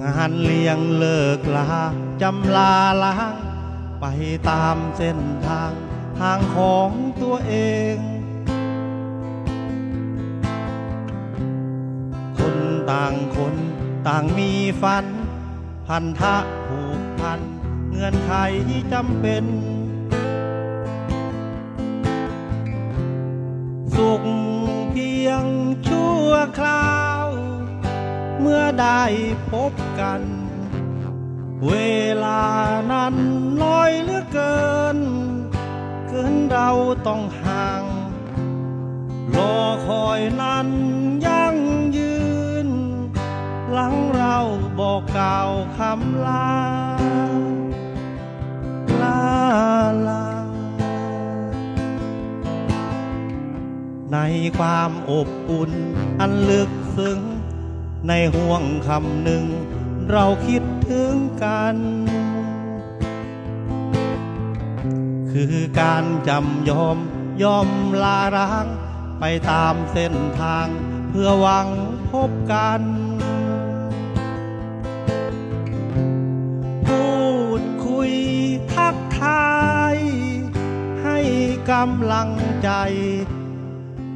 งานเลี้ยงเลิกลาจำลาล้าง ไปตามเส้นทางทางของตัวเอง คนต่างคนต่างมีฝัน พันธะผู พันเงื่อนไขจำเป็น สุขเพียงชั่วคราว เมื่อได้พบกัน เวลานั้นน้อยเหลือเกิน เกินเราต้องห่าง รอคอยนั้นยั่งยืน หลังเราบอกกล่าวคำลาลา ลา ในความอบอุ่นอันลึกซึ้ง ในห่วงคำหนึ่ง เราคิดถึงกัน คือการจำยอมยอมลาร้าง ไปตามเส้นทางเพื่อหวังพบกันำลังใจ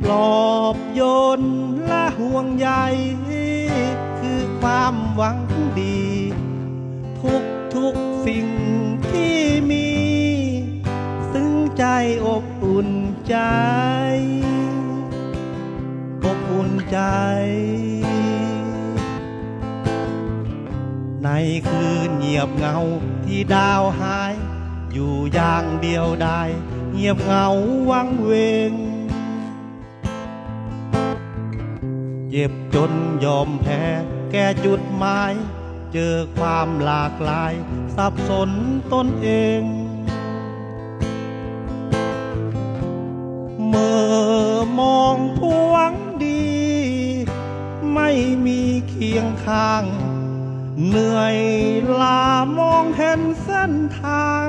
ปลอบโยนและห่วงใยคือความหวังดี ทุกทุกสิ่งที่มี ซึ้งใจอบอุ่นใจ อบอุ่นใจ ในคืนเงียบเงาที่ดาวหาย อยู่อย่างเดียวได้ เงียบเหงาวังเวง เจ็บจนยอมแพ้แก้จุดหมาย เจอความหลากหลาย สับสนตนเอง เมื่อมองพวงดี ไม่มีเคียงข้าง เหนื่อยลามองเห็นเส้นทาง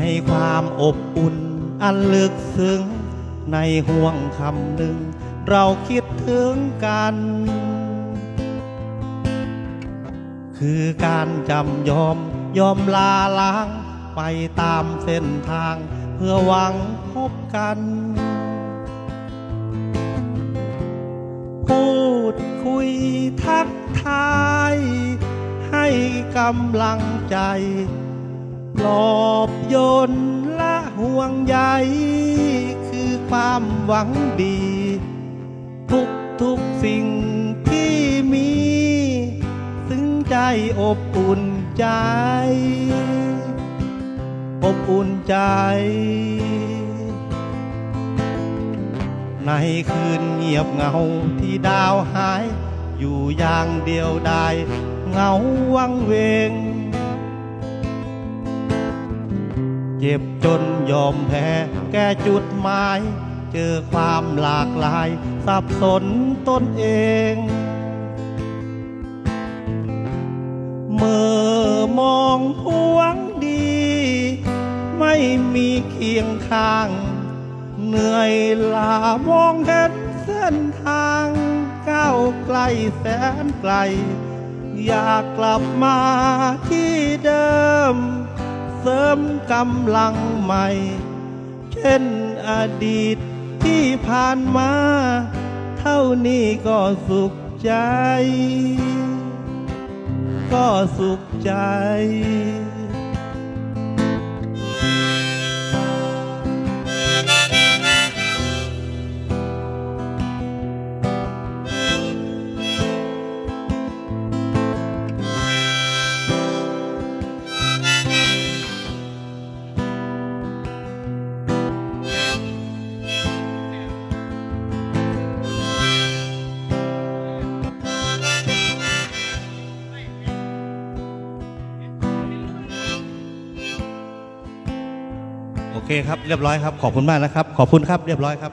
ในความอบอุ่นอันลึกซึ้ง ในห่วงคำหนึ่ง เราคิดถึงกัน คือการจำยอมยอมลาล้าง ไปตามเส้นทาง เพื่อหวังพบกัน พูดคุยทักทาย ให้กำลังใจ ปลอบโยนและห่วงใยคือความหวังดี ทุกทุกสิ่งที่มี ซึ้งใจอบอุ่นใจ อบอุ่นใจ ในคืนเงียบเงาที่ดาวหาย อยู่อย่างเดียวดายเหงาวังเวง เจ็บจนยอมแพ้แก้จุดหมาย เจอความหลากหลาย สับสนตนเอง เมื่อมองพวงดี ไม่มีเคียงข้าง เหนื่อยลามองเห็นเส้นทางก้าวไกลแสนไกล อยากกลับมาที่เดิม เสริมกำลังใหม่ เช่นอดีตที่ผ่านมา เท่านี้ก็สุขใจ ก็สุขใจ โอเคครับ เรียบร้อยครับ ขอบคุณมากนะครับ ขอบคุณครับ เรียบร้อยครับ